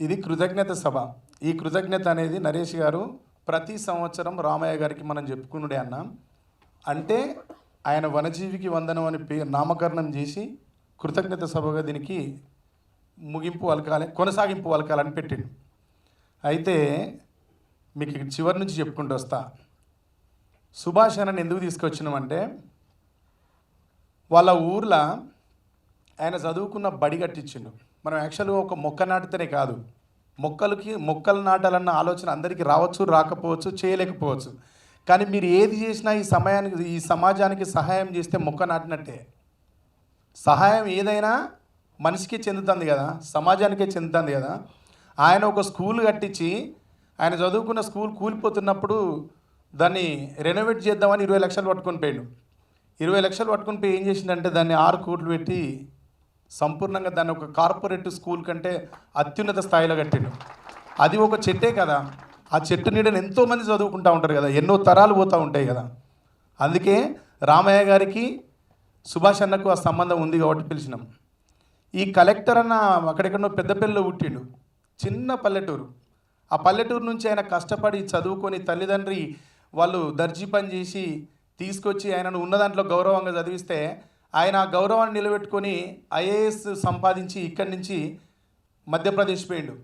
ఇది కృతజ్ఞత సభ. ఈ కృతజ్ఞత అనేది నరేష్ గారు ప్రతి సంవత్సరం రామయ్య గారికి మనం చెప్పుకునుడే అన్న. అంటే ఆయన వనజీవికి వందనం అని పేరు నామకరణం చేసి కృతజ్ఞత సభగా దీనికి ముగింపు వలకాలి కొనసాగింపు వలకాలని పెట్టిండు. అయితే మీకు చివరి నుంచి చెప్పుకుంటూ వస్తా. సుభాష్ అని ఎందుకు తీసుకొచ్చినామంటే వాళ్ళ ఊర్లో ఆయన చదువుకున్న బడి కట్టించిండు. మనం యాక్చువల్గా ఒక మొక్క నాటితేనే కాదు. మొక్కలకి మొక్కలు నాటాలన్న ఆలోచన అందరికీ రావచ్చు రాకపోవచ్చు చేయలేకపోవచ్చు. కానీ మీరు ఏది చేసినా ఈ సమయానికి ఈ సమాజానికి సహాయం చేస్తే మొక్క నాటినట్టే. సహాయం ఏదైనా మనిషికి చెందుతుంది కదా సమాజానికే చెందుతుంది కదా. ఆయన ఒక స్కూల్ కట్టించి ఆయన చదువుకున్న స్కూల్ కూలిపోతున్నప్పుడు దాన్ని రెనోవేట్ చేద్దామని ఇరవై లక్షలు పట్టుకొని పోయాడు. ఇరవై లక్షలు పట్టుకొని పోయి ఏం చేసిందంటే దాన్ని ఆరు కోట్లు పెట్టి సంపూర్ణంగా దాన్ని ఒక కార్పొరేట్ స్కూల్ కంటే అత్యున్నత స్థాయిలో కట్టిండు. అది ఒక చెట్టే కదా. ఆ చెట్టు నీడని ఎంతోమంది చదువుకుంటూ ఉంటారు కదా. ఎన్నో తరాలు పోతూ ఉంటాయి కదా. అందుకే రామయ్య గారికి సుభాష్ అన్నకు ఆ సంబంధం ఉంది కాబట్టి పిలిచినాం. ఈ కలెక్టర్ అన్న అక్కడెక్కడో పెద్దపల్లిలో పుట్టిండు. చిన్న పల్లెటూరు. ఆ పల్లెటూరు నుంచి ఆయన కష్టపడి చదువుకొని తల్లిదండ్రి వాళ్ళు దర్జీ పని చేసి తీసుకొచ్చి ఆయనను ఉన్న దాంట్లో గౌరవంగా చదివిస్తే ఆయన గౌరవాన్ని నిలబెట్టుకొని ఐఏఎస్ సంపాదించి ఇక్కడి నుంచి మధ్యప్రదేశ్ పోయిండు.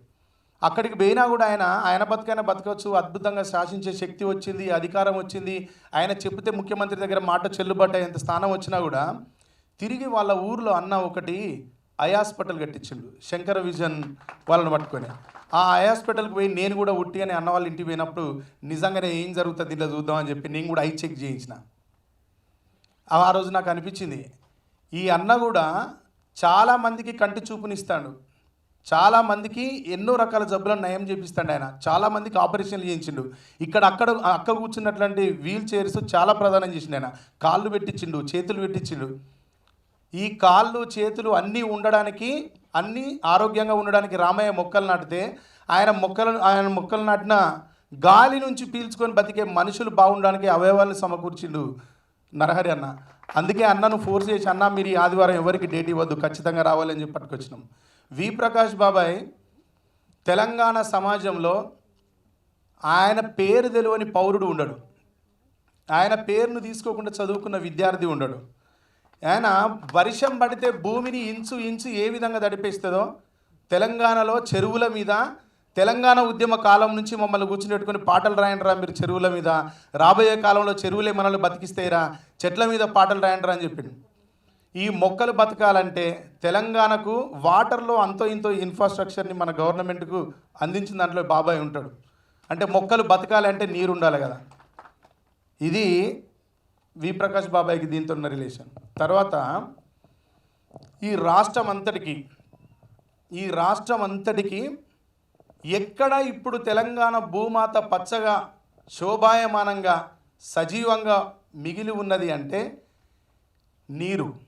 అక్కడికి పోయినా కూడా ఆయన ఆయన బతుకైనా బతకవచ్చు అద్భుతంగా శాసించే శక్తి వచ్చింది అధికారం వచ్చింది. ఆయన చెబితే ముఖ్యమంత్రి దగ్గర మాట చెల్లుబాటు అయ్యేంత స్థానం వచ్చినా కూడా తిరిగి వాళ్ళ ఊర్లో అన్న ఒకటి ఐ హాస్పిటల్ కట్టించిండు శంకర విజన్ వాళ్ళని పట్టుకొని. ఆ ఐ హాస్పిటల్కి పోయి నేను కూడా ఉట్టి అని అన్న వాళ్ళ ఇంటికి పోయినప్పుడు నిజంగానే ఏం జరుగుతుంది ఇలా చూద్దామని చెప్పి నేను కూడా ఐ చెక్ చేయించిన. ఆ రోజు నాకు అనిపించింది ఈ అన్న కూడా చాలామందికి కంటి చూపునిస్తాడు. చాలామందికి ఎన్నో రకాల జబ్బులను నయం చేపిస్తాడు ఆయన. చాలామందికి ఆపరేషన్లు చేయించిండు. ఇక్కడ అక్కడ అక్క కూర్చున్నటువంటి వీల్ చైర్స్ చాలా ప్రదానం చేసిండు ఆయన. కాళ్ళు పెట్టించిండు చేతులు పెట్టించిండు. ఈ కాళ్ళు చేతులు అన్నీ ఉండడానికి అన్నీ ఆరోగ్యంగా ఉండడానికి రామయ్య మొక్కలు నాటితే ఆయన మొక్కలు ఆయన మొక్కలు నాటిన గాలి నుంచి పీల్చుకొని బతికే మనుషులు బాగుండడానికి అవయవాలను సమకూర్చిండు నరహరి అన్న. అందుకే అన్నను ఫోర్స్ చేసి అన్న మీరు ఈ ఆదివారం ఎవరికి డేట్ ఇవ్వద్దు? ఖచ్చితంగా రావాలని చెప్పి పట్టుకొచ్చినాం. వి. ప్రకాష్ బాబాయ్ తెలంగాణ సమాజంలో ఆయన పేరు తెలియని పౌరుడు ఉండడు. ఆయన పేరును తీసుకోకుండా చదువుకున్న విద్యార్థి ఉండడు. ఆయన వర్షం పడితే భూమిని ఇంచు ఇంచు ఏ విధంగా తడిపేస్తుందో తెలంగాణలో చెరువుల మీద తెలంగాణ ఉద్యమ కాలం నుంచి మమ్మల్ని కూర్చుని పాటలు రాయండిరా మీరు చెరువుల మీద. రాబోయే కాలంలో చెరువులే మనల్ని బతికిస్తేరా చెట్ల మీద పాటలు రాయండిరా అని చెప్పిండు. ఈ మొక్కలు బతకాలంటే తెలంగాణకు వాటర్లో అంతో ఇంతో ఇన్ఫ్రాస్ట్రక్చర్ని మన గవర్నమెంట్కు అందించిన దాంట్లో బాబాయ్ ఉంటాడు. అంటే మొక్కలు బతకాలంటే నీరు ఉండాలి కదా. ఇది వి ప్రకాష్ బాబాయ్కి దీంతో ఉన్న రిలేషన్. తర్వాత ఈ రాష్ట్రం అంతటికి ఈ రాష్ట్రం అంతటికి ఎక్కడ ఇప్పుడు తెలంగాణ భూమాత పచ్చగా శోభాయమానంగా సజీవంగా మిగిలి ఉన్నది అంటే నీరు.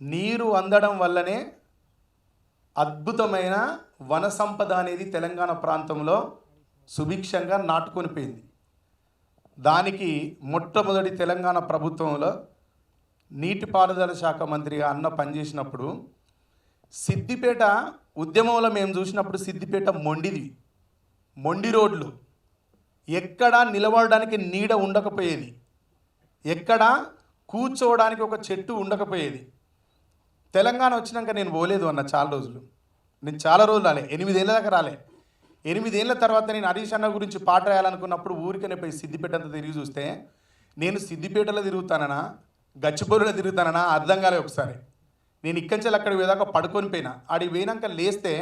నీరు అందడం వల్లనే అద్భుతమైన వన సంపద అనేది తెలంగాణ ప్రాంతంలో సుభిక్షంగా నాటుకొని పోయింది. దానికి మొట్టమొదటి తెలంగాణ ప్రభుత్వంలో నీటిపారుదల శాఖ మంత్రిగా అన్న పనిచేసినప్పుడు సిద్దిపేట ఉద్యమంలో మేము చూసినప్పుడు సిద్దిపేట మొండిది. మొండి రోడ్లు. ఎక్కడా నిలబడడానికి నీడ ఉండకపోయేది. ఎక్కడ కూర్చోవడానికి ఒక చెట్టు ఉండకపోయేది. తెలంగాణ వచ్చినాక నేను పోలేదు అన్న చాలా రోజులు. నేను చాలా రోజులు రాలే. ఎనిమిదేళ్ళ దాకా రాలే. ఎనిమిదేళ్ళ తర్వాత నేను హరీష్ అన్న గురించి పాట రాయాలనుకున్నప్పుడు ఊరికనే పోయి సిద్దిపేట అంతా తిరిగి చూస్తే నేను సిద్దిపేటలో తిరుగుతానన్నా గచ్చిబౌలిలో తిరుగుతానన్నా అర్థం కాలే ఒకసారి. నేను ఇక్కడి అక్కడ అక్కడికి పోయేదాకా పడుకొని పోయినా. ఆడికి పోయినాక లేస్తే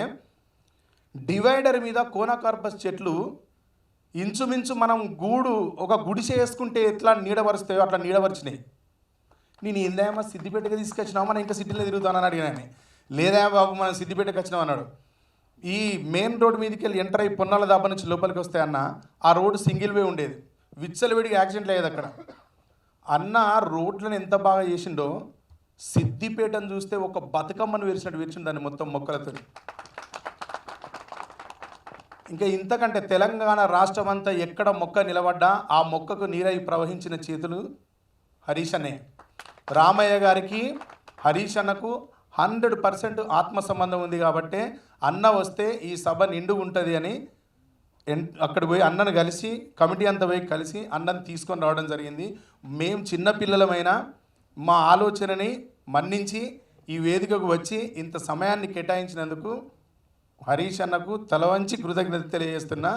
డివైడర్ మీద కోనాకార్పస్ చెట్లు ఇంచుమించు మనం గూడు ఒక గుడిసె వేసుకుంటే ఎట్లా నీడవరుస్తాయో అట్లా నీడవరిచినాయి నేను ఏందేమో సిద్దిపేటకి తీసుకొచ్చినావు? మనం ఇంకా సిటీలో తిరుగుతానని అడిగినాను. లేదా బాబు మనం సిద్దిపేటకి వచ్చినాం అన్నాడు. ఈ మెయిన్ రోడ్ మీదకి వెళ్ళి ఎంటర్ అయ్యి పొన్నాల దాబా నుంచి లోపలికి వస్తే అన్న ఆ రోడ్డు సింగిల్ వే ఉండేది. విచ్చలవిడిగా యాక్సిడెంట్ లేదు అక్కడ. అన్న రోడ్లను ఎంత బాగా చేసిండో సిద్దిపేటను చూస్తే ఒక బతుకమ్మను విరిచినట్టు విరిచిన దాన్ని మొత్తం మొక్కలతో. ఇంకా ఇంతకంటే తెలంగాణ రాష్ట్రం అంతా ఎక్కడ మొక్క నిలబడ్డా ఆ మొక్కకు నీరై ప్రవహించిన చేతులు హరీష్ అనే. రామయ్య గారికి హరీష్ అన్నకు హండ్రెడ్ పర్సెంట్ ఆత్మ సంబంధం ఉంది కాబట్టి అన్న వస్తే ఈ సభ నిండు ఉంటుంది అని ఎన్- అక్కడ పోయి అన్నను కలిసి కమిటీ అంతా పోయి కలిసి అన్నను తీసుకొని రావడం జరిగింది. మేము చిన్నపిల్లలమైనా మా ఆలోచనని మన్నించి ఈ వేదికకు వచ్చి ఇంత సమయాన్ని కేటాయించినందుకు హరీష్ అన్నకు తల వంచి కృతజ్ఞత తెలియజేస్తున్నా.